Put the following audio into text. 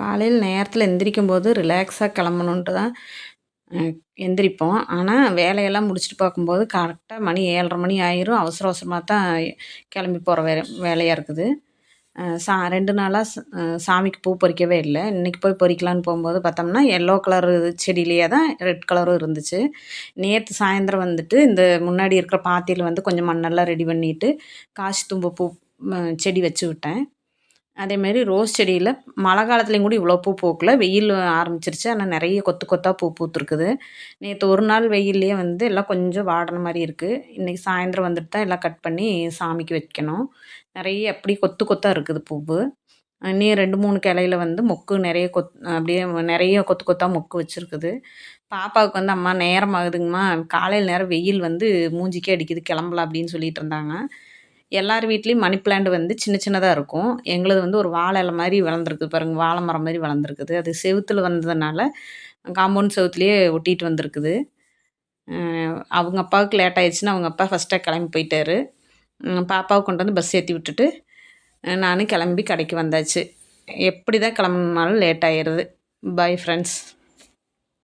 காலையில் நேரத்தில் எந்திரிக்கும் போது ரிலாக்ஸாக கிளம்பணுன்ட்டு தான் எந்திரிப்போம். ஆனால் வேலையெல்லாம் முடிச்சுட்டு பார்க்கும்போது கரெக்டாக மணி ஏழ்ரை மணி ஆயிரும். அவசர அவசரமாக தான் கிளம்பி போகிற வே வேலையாக இருக்குது. சா ரெண்டு நாளாக சாமிக்கு பூ பறிக்கவே இல்லை. இன்றைக்கி போய் பறிக்கலான்னு போகும்போது பார்த்தோம்னா எல்லோ கலரு செடியிலேயே தான் ரெட் கலரும் இருந்துச்சு. நேற்று சாயந்தரம் வந்துட்டு இந்த முன்னாடி இருக்கிற பாத்தியில் வந்து கொஞ்சம் மண்ணெல்லாம் ரெடி பண்ணிவிட்டு காசி தும்பு பூ செடி வச்சு விட்டேன். அதேமாரி ரோஸ் செடியில் மழை காலத்துலேயும் கூட இவ்வளோ பூ பூக்கல. வெயில் ஆரம்பிச்சிருச்சு. ஆனால் நிறைய கொத்து கொத்தாக பூ பூத்துருக்குது. நேற்று ஒரு நாள் வெயில்லையே வந்து எல்லாம் கொஞ்சம் வாடின மாதிரி இருக்குது இன்றைக்கி சாயந்தரம் வந்துட்டு தான் எல்லாம் கட் பண்ணி சாமிக்கு வைக்கணும். நிறைய அப்படி கொத்து கொத்தாக இருக்குது பூவு. இன்னும் ரெண்டு மூணு கிளையில வந்து மொக்கு நிறைய கொத் அப்படியே நிறைய கொத்து கொத்தாக மொக்கு வச்சுருக்குது. பாப்பாவுக்கு வந்து அம்மா நேரம் ஆகுதுங்கம்மா. காலையில் நேரம் வெயில் வந்து மூஞ்சிக்கே அடிக்குது. கிளம்பலாம் அப்படின்னு சொல்லிட்டு இருந்தாங்க. எல்லார் வீட்லேயும் மணி பிளான்ட் வந்து சின்ன சின்னதாக இருக்கும். எங்களது வந்து ஒரு வாழை இலை மாதிரி வளர்ந்துருக்குது பாருங்கள் வாழை மரம் மாதிரி வளர்ந்துருக்குது. அது செவுத்தில் வந்ததுனால காம்பவுண்ட் செவுத்துலேயே ஒட்டிகிட்டு வந்திருக்குது. அவங்க அப்பாவுக்கு லேட் ஆயிடுச்சுன்னு அவங்க அப்பா ஃபஸ்ட்டாக கிளம்பி போயிட்டாரு. பாப்பாவை கொண்டு வந்து பஸ் ஏற்றி விட்டுட்டு நானும் கிளம்பி கடைக்கு வந்தாச்சு. எப்படி தான் கிளம்புனாலும் லேட் ஆயிடுது. Bye friends